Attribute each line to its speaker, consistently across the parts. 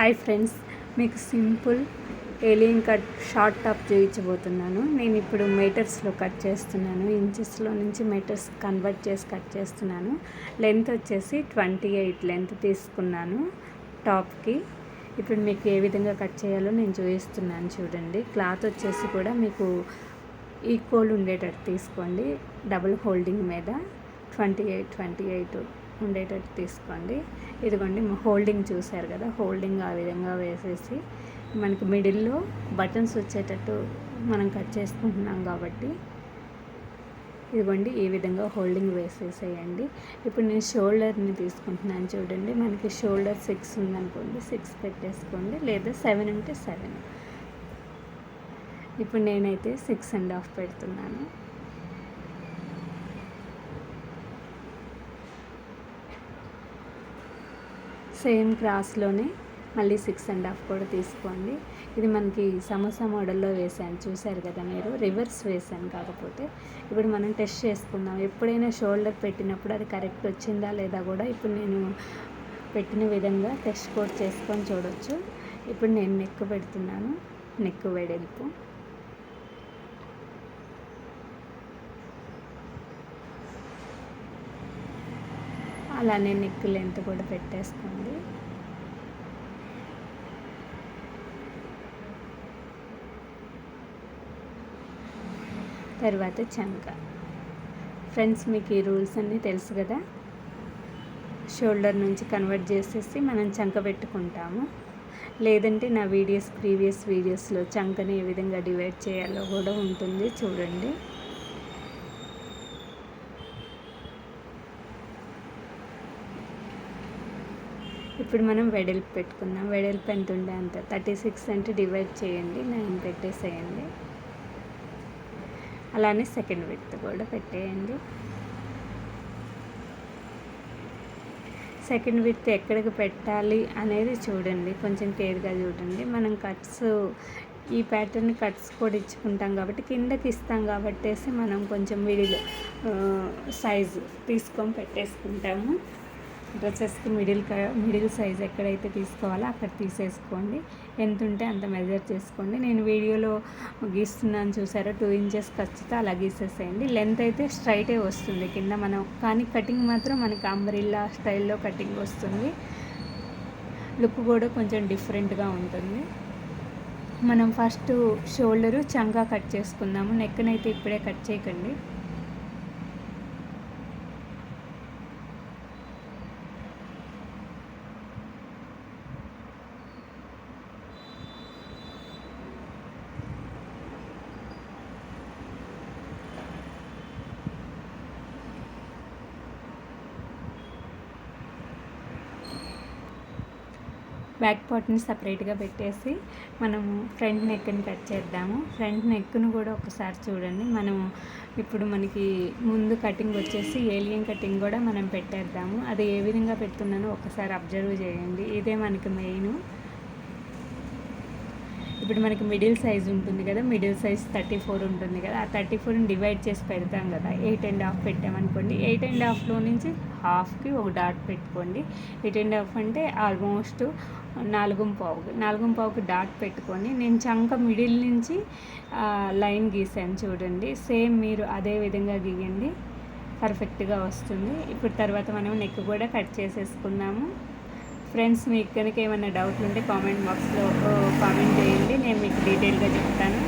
Speaker 1: Hi friends మీకు simple A line cut short top చూపించబోతున్నాను నేను ఇప్పుడు మీటర్స్లో కట్ చేస్తున్నాను. ఇంచెస్లో నుంచి మీటర్స్ కన్వర్ట్ చేసి కట్ చేస్తున్నాను. లెంత్ వచ్చేసి ట్వంటీ ఎయిట్ లెంత్ తీసుకున్నాను టాప్కి. ఇప్పుడు మీకు ఏ విధంగా కట్ చేయాలో నేను చూపిస్తున్నాను చూడండి. క్లాత్ వచ్చేసి కూడా మీకు ఈక్వల్ ఉండేటట్టు తీసుకోండి. డబుల్ హోల్డింగ్ మీద ట్వంటీ ఎయిట్ ట్వంటీ ఎయిట్ ఉండేటట్టు తీసుకోండి. ఇదిగోండి హోల్డింగ్ చూసారు కదా హోల్డింగ్ ఆ విధంగా వేసేసి మనకి మిడిల్లో బటన్స్ వచ్చేటట్టు మనం కట్ చేసుకుంటున్నాం కాబట్టి ఇదిగోండి ఈ విధంగా హోల్డింగ్ వేసేసేయండి. ఇప్పుడు నేను షోల్డర్ని తీసుకుంటున్నాను చూడండి. మనకి షోల్డర్ సిక్స్ ఉందనుకోండి సిక్స్ పెట్టేసుకోండి లేదా సెవెన్ ఉంటే సెవెన్. ఇప్పుడు నేనైతే సిక్స్ అండ్ హాఫ్ పెడుతున్నాను. సేమ్ క్రాస్లోనే మళ్ళీ సిక్స్ అండ్ హాఫ్ కూడా తీసుకోండి. ఇది మనకి సమోసా మోడల్లో వేసాను చూశారు కదా మీరు? రివర్స్ వేసాను కాకపోతే. ఇప్పుడు మనం టెస్ట్ చేసుకుందాం. ఎప్పుడైనా షోల్డర్ పెట్టినప్పుడు అది కరెక్ట్ వచ్చిందా లేదా కూడా ఇప్పుడు నేను పెట్టిన విధంగా టెస్ట్ కోడ్ చేసుకొని చూడొచ్చు. ఇప్పుడు నేను నెక్ పెడుతున్నాను. నెక్ వెడల్పు. అలానే నెక్ లెంత్ కూడా పెట్టేసుకోండి. తర్వాత చంక. ఫ్రెండ్స్ మీకు ఈ రూల్స్ అన్నీ తెలుసు కదా? షోల్డర్ నుంచి కన్వర్ట్ చేసేసి మనం చంక పెట్టుకుంటాము. లేదంటే నా వీడియోస్ ప్రీవియస్ వీడియోస్లో చంకని ఏ విధంగా డివైడ్ చేయాలో కూడా ఉంటుంది. చూడండి. ఇప్పుడు మనం వెడల్పు పెట్టుకుందాం. వెడల్పు ఎంత ఉండే అంత? థర్టీ సిక్స్ అంటే డివైడ్ చేయండి. నైన్ పెట్టేసేయండి. అలానే సెకండ్ విత్ కూడా పెట్టేయండి. సెకండ్ విత్ ఎక్కడికి పెట్టాలి అనేది చూడండి. కొంచెం కేర్గా చూడండి. మనం కట్స్ ఈ ప్యాటర్న్ కట్స్ కూడా ఇచ్చుకుంటాం కాబట్టి కిందకి ఇస్తాం కాబట్టేసి మనం కొంచెం మిడిల్ సైజు తీసుకొని పెట్టేసుకుంటాము. డ్రెస్సెస్కి మిడిల్ మిడిల్ సైజ్ ఎక్కడైతే తీసుకోవాలో అక్కడ తీసేసుకోండి. ఎంత ఉంటే అంత మెజర్ చేసుకోండి. నేను వీడియోలో గీస్తున్నాను చూసారా? టూ ఇంచెస్ ఖచ్చితంగా అలా గీసేసేయండి. లెంత్ అయితే స్ట్రైటే వస్తుంది కింద మనం కానీ కటింగ్ మాత్రం మనకి అంబరిల్లా స్టైల్లో కటింగ్ వస్తుంది. లుక్ కూడా కొంచెం డిఫరెంట్గా ఉంటుంది. మనం ఫస్ట్ షోల్డరు చంగా కట్ చేసుకుందాము. నెక్కనైతే ఇప్పుడే కట్ చేయకండి. బ్యాక్ పార్ట్ని సపరేట్గా పెట్టేసి మనము ఫ్రంట్ నెక్ని కట్ చేద్దాము. ఫ్రంట్ నెక్ను కూడా ఒకసారి చూడండి. మనం ఇప్పుడు మనకి ముందు కటింగ్ వచ్చేసి ఏలియన్ కటింగ్ కూడా మనం పెట్టేద్దాము. అది ఏ విధంగా పెడుతున్నానో ఒకసారి అబ్జర్వ్ చేయండి. ఇదే మనకి మెయిన్. ఇప్పుడు మనకి మిడిల్ సైజ్ ఉంటుంది కదా మిడిల్ సైజ్ థర్టీ ఫోర్ ఉంటుంది కదా ఆ థర్టీ ఫోర్ని డివైడ్ చేసి పెడతాం కదా ఎయిట్ అండ్ హాఫ్ పెట్టామనుకోండి ఎయిట్ అండ్ హాఫ్లో నుంచి హాఫ్కి ఒక డాట్ పెట్టుకోండి ఎయిట్ అండ్ హాఫ్ అంటే ఆల్మోస్ట్ నాలుగు పావుకి నాలుగు పావుకి డాట్ పెట్టుకొని నేను చంక మిడిల్ నుంచి లైన్ గీసాను చూడండి సేమ్ మీరు అదే విధంగా గీయండి పర్ఫెక్ట్గా వస్తుంది. ఇప్పుడు తర్వాత మనం నెక్ కూడా కట్ చేసేసుకుందాము. ఫ్రెండ్స్ మీకు కనుక ఏమైనా డౌట్లు ఉంటే కామెంట్ బాక్స్లో కామెంట్ చేయండి. నేను మీకు డీటెయిల్గా చెప్తాను.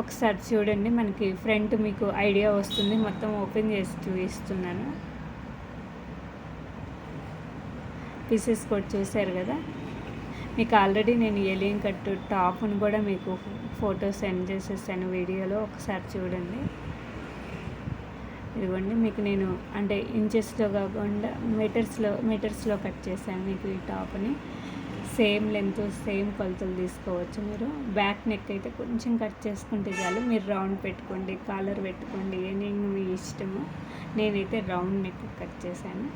Speaker 1: ఒకసారి చూడండి మనకి ఫ్రంట్ మీకు ఐడియా వస్తుంది. మొత్తం ఓపెన్ చేసి చూపిస్తున్నాను. పీసెస్ కూడా చూశారు కదా? మీకు ఆల్రెడీ నేను ఎలియం కట్టు టాప్ని కూడా మీకు ఫోటో సెండ్ చేసేసాను వీడియోలో. ఒకసారి చూడండి. ఇవ్వండి. మీకు నేను అంటే ఇంచెస్లో కాకుండా మీటర్స్లో మీటర్స్లో కట్ చేశాను మీకు ఈ టాప్ని. సేమ్ లెంత్ సేమ్ కొలతలు తీసుకోవచ్చు మీరు. బ్యాక్ నెక్ అయితే కొంచెం కట్ చేసుకుంటే చాలు. మీరు రౌండ్ పెట్టుకోండి కాలర్ పెట్టుకోండి. నేను మీ ఇష్టము నేనైతే రౌండ్ నెక్ కట్ చేశాను.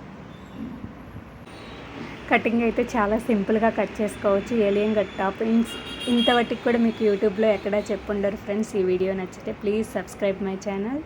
Speaker 1: కటింగ్ అయితే చాలా సింపుల్గా కట్ చేసుకోవచ్చు. ఏలియం కట్ టాప్ ఇంతవరకు కూడా మీకు యూట్యూబ్లో ఎక్కడా చెప్పుండరు ఫ్రెండ్స్. ఈ వీడియో నచ్చితే ప్లీజ్ సబ్స్క్రైబ్ మై ఛానల్.